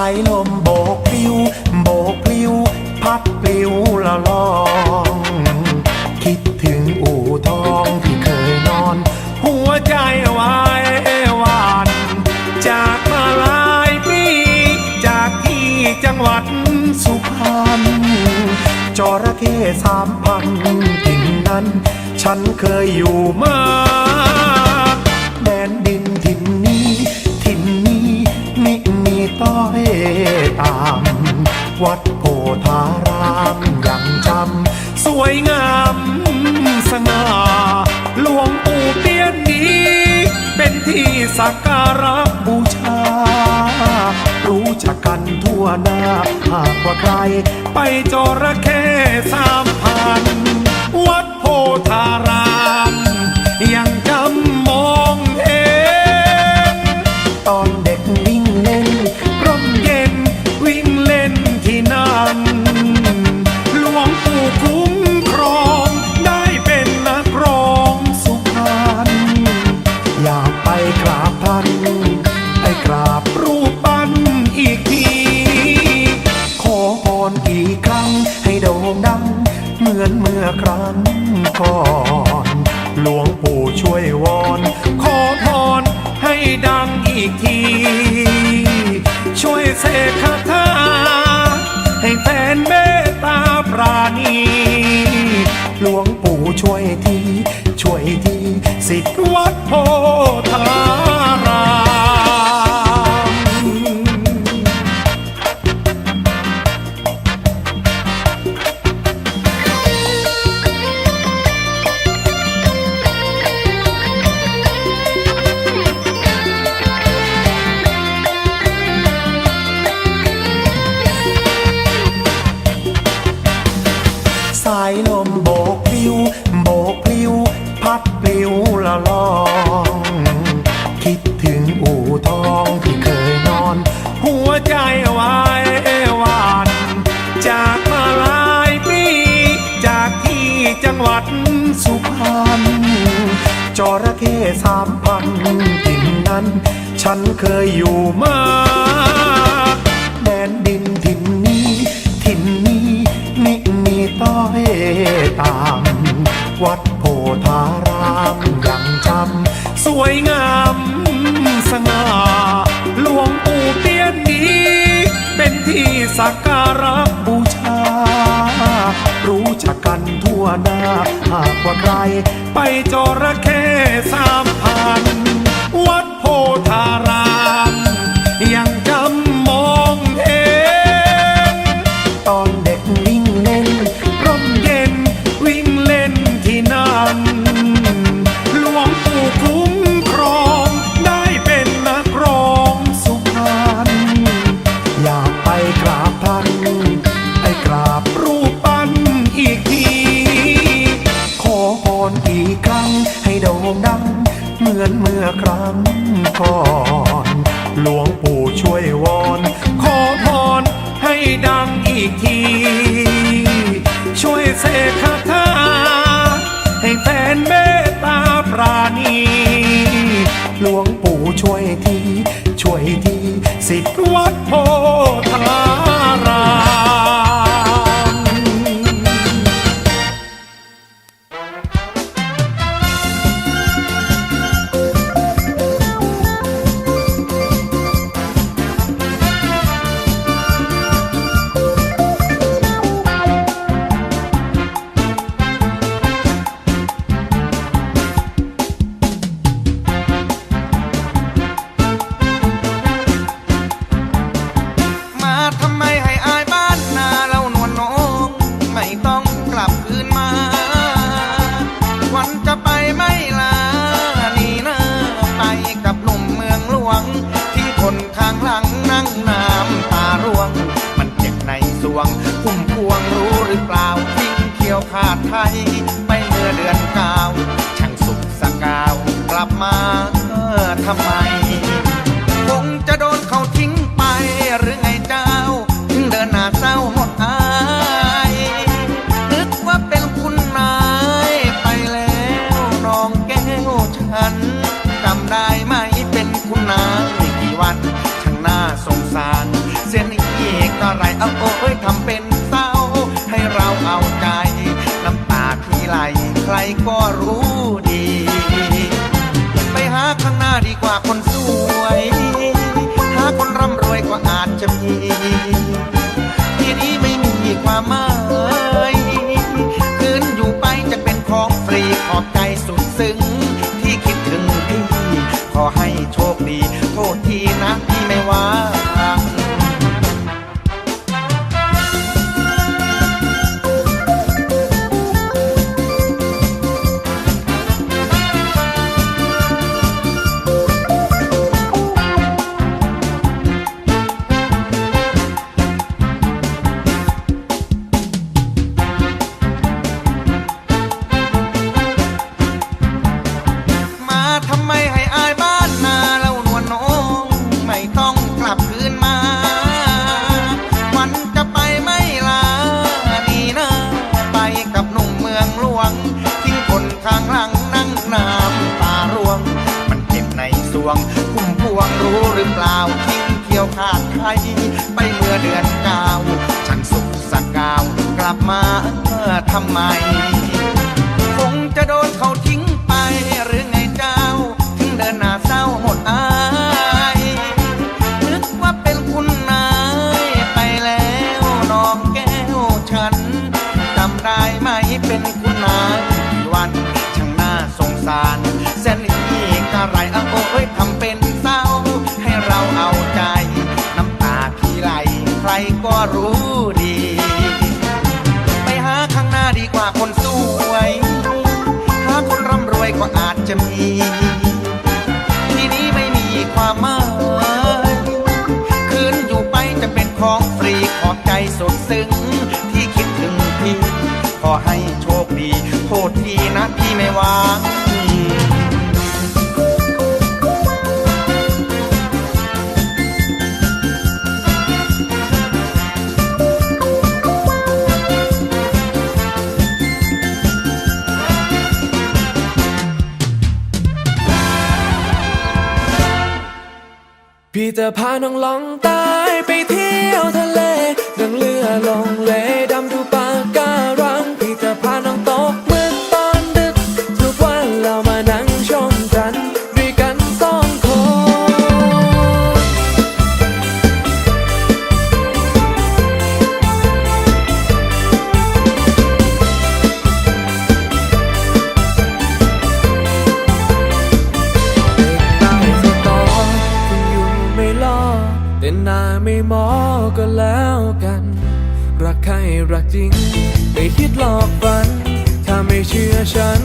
ายลมโบกปลิวโบกปลิวพัดปลิวละลอง คิดถึงอู่ทองที่เคยนอน หัวใจวายเวาน จากมาลายปีจากที่จังหวัดสุพรรณจระเข้สามพันทิ่งนั้น ฉันเคยอยู่มา้อยตาม วัดโพธารามยังจำสวยงามสง่าหลวงปู่เตี้ยนนี้ เป็นที่สักการะบูชา รู้จักกันทั่วหน้าหากว่าใคร ไปจระเข้สามพัน วัดโพธารามยัง ช่วยเสกคาถาให้แฟนเมตตาปราณีหลวงปู่ช่วยที ช่วยที สิทธิวัดโพ ทองที่เคยนอน หัวใจวายหวานจากมาหลายปีจากที่จังหวัดสุพรรณจระเข้สามพันถิ่นนั้น ฉันเคยอยู่มาแดนดินถิ่นนี้ถิ่นนี้มิมีต้อยตาม วัดโพธารามยังจำสวยงาม สง่าหลวงปู่เตี้ยนนี้ เป็นที่สักการะบูชา รู้จักกันทั่วหน้า หากว่าใคร ไปจระเข้สามพัน วัดโพธา อีกครั้งให้โด่งดัง เหมือนเมื่อครั้งก่อน หลวงปู่ช่วยวอน ขอพรให้ดังอีกที ช่วยเสกคาถาให้แฟนเมตตาปราณีหลวงปู่ช่วยที ช่วยที สิทธิ์วัดโพธา เขียวขาดไทย ไปเมื่อเดือนเก้าช่างสุขสกาว กลับมาเออทำไม ก็รู้ดี ไปหาข้างหน้าดีกว่าคนสวย รู้หรือเปล่าทิ้งเที่ยวขาดใครไปเมื่อเดือนเก้าฉันสุขสักกาวกลับมาเมื่อทำไม คงจะโดนเขาทิ้งไปหรือไงเจ้า ถึงเดินหน้าเศร้าหมดอายนึกว่าเป็นคุณนายไปแล้วน้องแก้วฉันจำได้ไหมเป็นคุณนายกี่วันช่างน่าสงสารแสนอีกอะไรเอาโอ้ยทำเป็น รก็รู้ดี ไปหาข้างหน้าดีกว่าคนสวย หาคนร่ำรวยก็อาจจะมี ที่นี้ไม่มีความหมายคืนอยู่ไปจะเป็นของฟรีขอบใจสดซึ้งที่คิดถึงพี่ ขอให้โชคดีโทษทีนะพี่ไม่วาง พี่จะพาน้องล่องใต้ไปเที่ยวทะเลนั่งเรือลงเลดำดูปะการัง รักจริง ไม่คิดหลอกฝัน ถ้าไม่เชื่อฉัน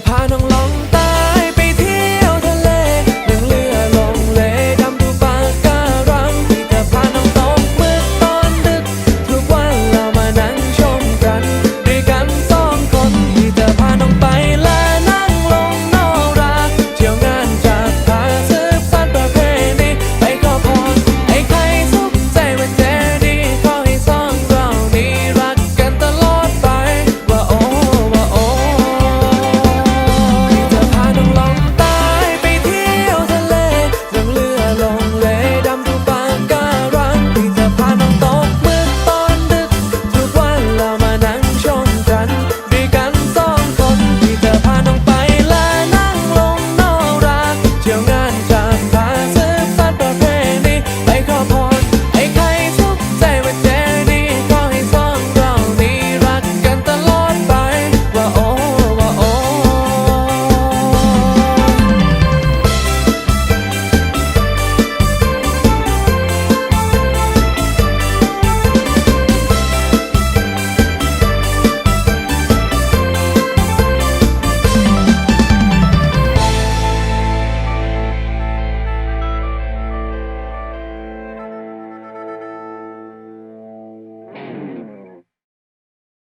pagkapano